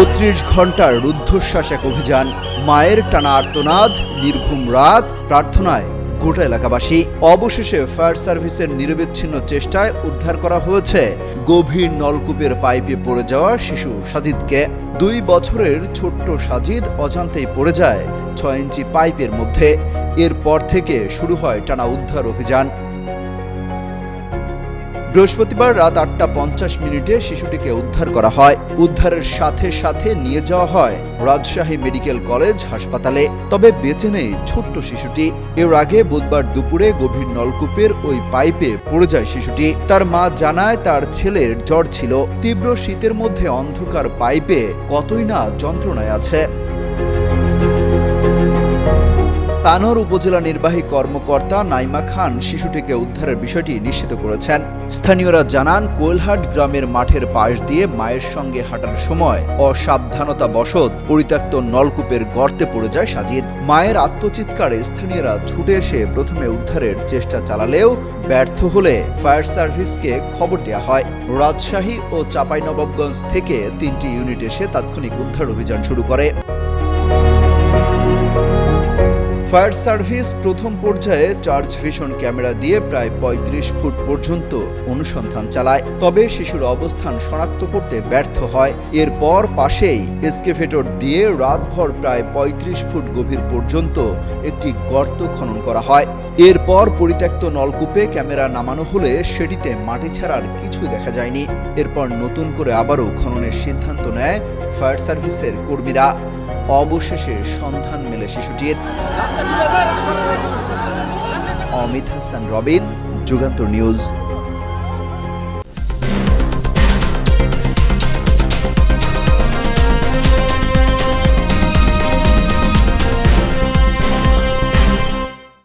বত্রিশ ঘণ্টার রুদ্ধশ্বাস এক অভিযান। মায়ের টানা আর্তনাদ, নির্ঘুম রাত, প্রার্থনায় গোটা এলাকাবাসী। অবশেষে ফায়ার সার্ভিসের নিরবিচ্ছিন্ন চেষ্টায় উদ্ধার করা হয়েছে। গভীর নলকূপের পাইপে পড়ে যাওয়া শিশু সাজিদকে। দুই বছরের ছোট্ট সাজিদ অজান্তেই পড়ে যায় ছয় ইঞ্চি পাইপের মধ্যে। এরপর থেকে শুরু হয় টানা উদ্ধার অভিযান। বৃহস্পতিবার রাত আটটা পঞ্চাশ মিনিটে শিশুটিকে উদ্ধার করা হয়। উদ্ধারের সাথে সাথে নিয়ে যাওয়া হয় রাজশাহী মেডিকেল কলেজ হাসপাতালে। তবে বেঁচে নেই ছোট্ট শিশুটি। এর আগে বুধবার দুপুরে গভীর নলকূপের ওই পাইপে পড়ে যায় শিশুটি। তার মা জানায় তার ছেলের জ্বর ছিল। তীব্র শীতের মধ্যে অন্ধকার পাইপে কতই না যন্ত্রণায় আছে। তানোর উপজেলা নির্বাহী কর্মকর্তা নাইমা খান শিশুটিকে উদ্ধারের বিষয়টি নিশ্চিত করেছেন। স্থানীয়রা জানান কোয়েলহাট গ্রামের মাঠের পাশ দিয়ে মায়ের সঙ্গে হাঁটার সময় অসাবধানতা বশত পরিত্যক্ত নলকূপের গর্তে পড়ে যায় সাজিদ। মায়ের আত্মচিৎকারে স্থানীয়রা ছুটে এসে প্রথমে উদ্ধারের চেষ্টা চালালেও ব্যর্থ হলে ফায়ার সার্ভিসকে খবর দেওয়া হয়। রাজশাহী ও চাঁপাইনবাবগঞ্জ থেকে তিনটি ইউনিট এসে তাৎক্ষণিক উদ্ধার অভিযান শুরু করে। ফায়ার সার্ভিস প্রথম পর্যায়ে চার্জ ভিশন ক্যামেরা দিয়ে প্রায় ৩৫ ফুট পর্যন্ত অনুসন্ধান চালায়। তবে শিশুর অবস্থান শনাক্ত করতে ব্যর্থ হয়। এরপর পাশেই এসকেভেটর দিয়ে রাতভর প্রায় ৩৫ ফুট গভীর পর্যন্ত একটি গর্ত খনন করা হয়। এরপর পরিত্যক্ত নলকূপে ক্যামেরা নামানো হলে সেটিতে মাটি ছাড়ার কিছু দেখা যায়নি। এরপর নতুন করে আবারও খননের সিদ্ধান্ত নেয় ফায়ার সার্ভিসের কর্মীরা। অবশেষে সন্ধান মেলে শিশুটির। অমিত হাসান রবিন যুগান্তর নিউজ।